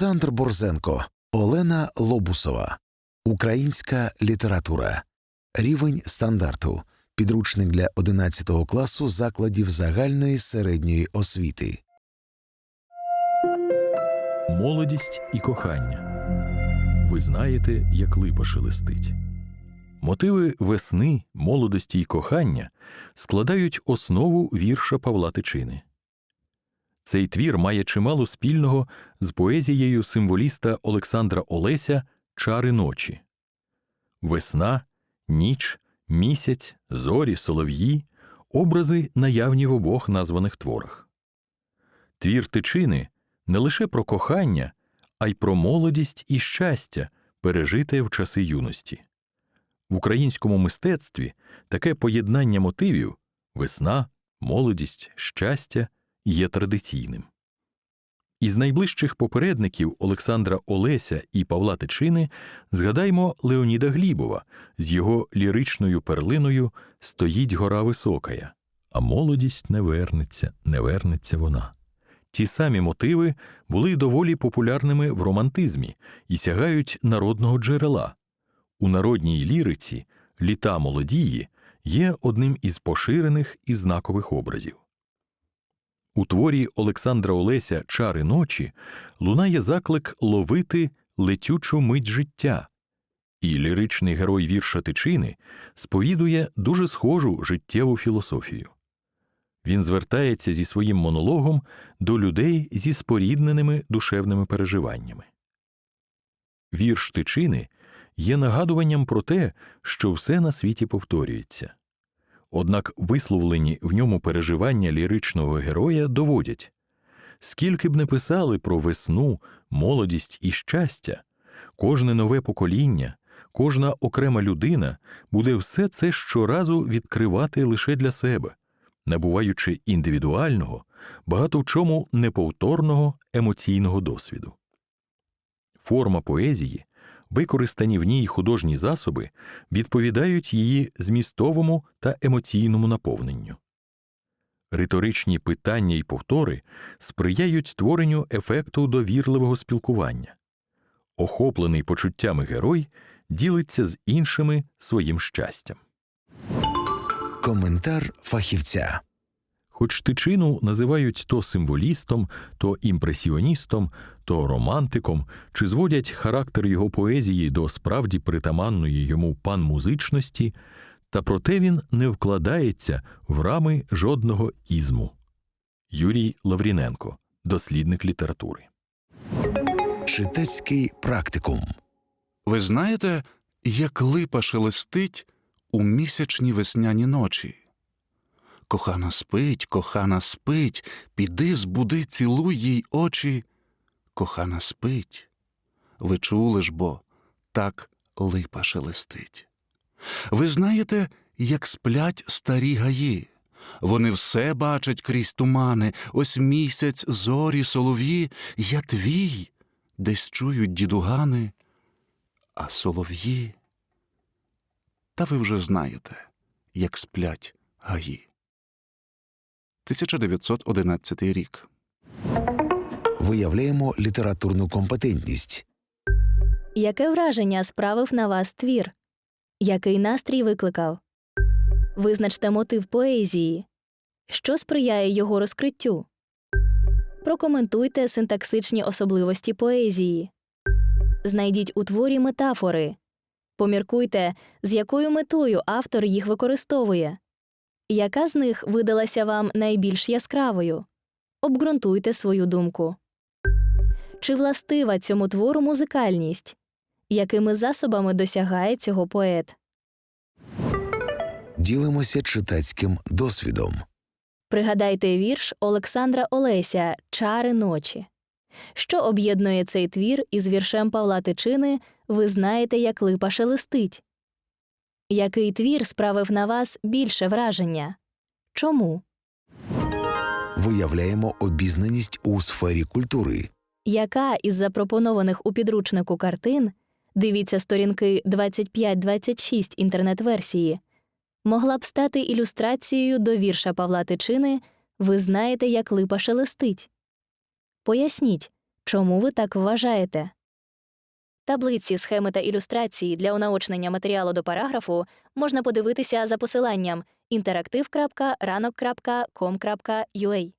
Олександр Борзенко, Олена Лобусова. Українська література. Рівень стандарту. Підручник для 11 класу закладів загальної середньої освіти. Молодість і кохання. Ви знаєте, як липа шелестить. Мотиви весни, молодості і кохання складають основу вірша Павла Тичини. Цей твір має чимало спільного з поезією символіста Олександра Олеся Чари ночі. Весна, ніч, місяць, зорі, солов'ї образи наявні в обох названих творах. Твір Тичини не лише про кохання, а й про молодість і щастя, пережите в часи юності. В українському мистецтві таке поєднання мотивів весна, молодість, щастя є традиційним. Із найближчих попередників Олександра Олеся і Павла Тичини згадаймо Леоніда Глібова з його ліричною перлиною Стоїть гора високая, а молодість не вернеться, не вернеться вона. Ті самі мотиви були доволі популярними в романтизмі і сягають народного джерела. У народній ліриці літа молодії є одним із поширених і знакових образів. У творі Олександра Олеся Чари ночі лунає заклик ловити летючу мить життя, і ліричний герой вірша Тичини сповідує дуже схожу життєву філософію. Він звертається зі своїм монологом до людей зі спорідненими душевними переживаннями. Вірш Тичини є нагадуванням про те, що все на світі повторюється. Однак висловлені в ньому переживання ліричного героя доводять скільки б не писали про весну, молодість і щастя, кожне нове покоління, кожна окрема людина буде все це щоразу відкривати лише для себе, набуваючи індивідуального, багато в чому неповторного емоційного досвіду. Форма поезії, використані в ній художні засоби, відповідають її змістовому та емоційному наповненню. Риторичні питання і повтори сприяють створенню ефекту довірливого спілкування. Охоплений почуттями герой ділиться з іншими своїм щастям. Коментар фахівця. Хоч тичину називають то символістом, то імпресіоністом, то романтиком, чи зводять характер його поезії до справді притаманної йому панмузичності, та проте він не вкладається в рами жодного ізму. Юрій Лавріненко, дослідник літератури. Читацький практикум. Ви знаєте, як липа шелестить у місячні весняні ночі? Кохана спить, кохана спить, піди збуди, цілуй їй очі. Кохана спить. Ви чули ж бо, так липа шелестить. Ви знаєте, як сплять старі гаї. Вони все бачать крізь тумани, ось місяць, зорі, солов'ї, я твій, десь чують дідугани, а солов'ї. Та ви вже знаєте, як сплять гаї. 1911 рік. Виявляємо літературну компетентність. Яке враження справив на вас твір? Який настрій викликав? Визначте мотив поезії. Що сприяє його розкриттю? Прокоментуйте синтаксичні особливості поезії. Знайдіть у творі метафори. Поміркуйте, з якою метою автор їх використовує. Яка з них видалася вам найбільш яскравою? Обґрунтуйте свою думку. Чи властива цьому твору музикальність? Якими засобами досягає цього поет? Ділимося читацьким досвідом. Пригадайте вірш Олександра Олеся Чари ночі. Що об'єднує цей твір із віршем Павла Тичини Ви знаєте, як липа шелестить? Який твір справив на вас більше враження? Чому? Виявляємо обізнаність у сфері культури. Яка із запропонованих у підручнику картин дивіться сторінки 25-26 інтернет-версії, могла б стати ілюстрацією до вірша Павла Тичини Ви знаєте, як липа шелестить? Поясніть, Чому ви так вважаєте? Таблиці, схеми та ілюстрації для унаочнення матеріалу до параграфу можна подивитися за посиланням interaktiv.ranok.com.ua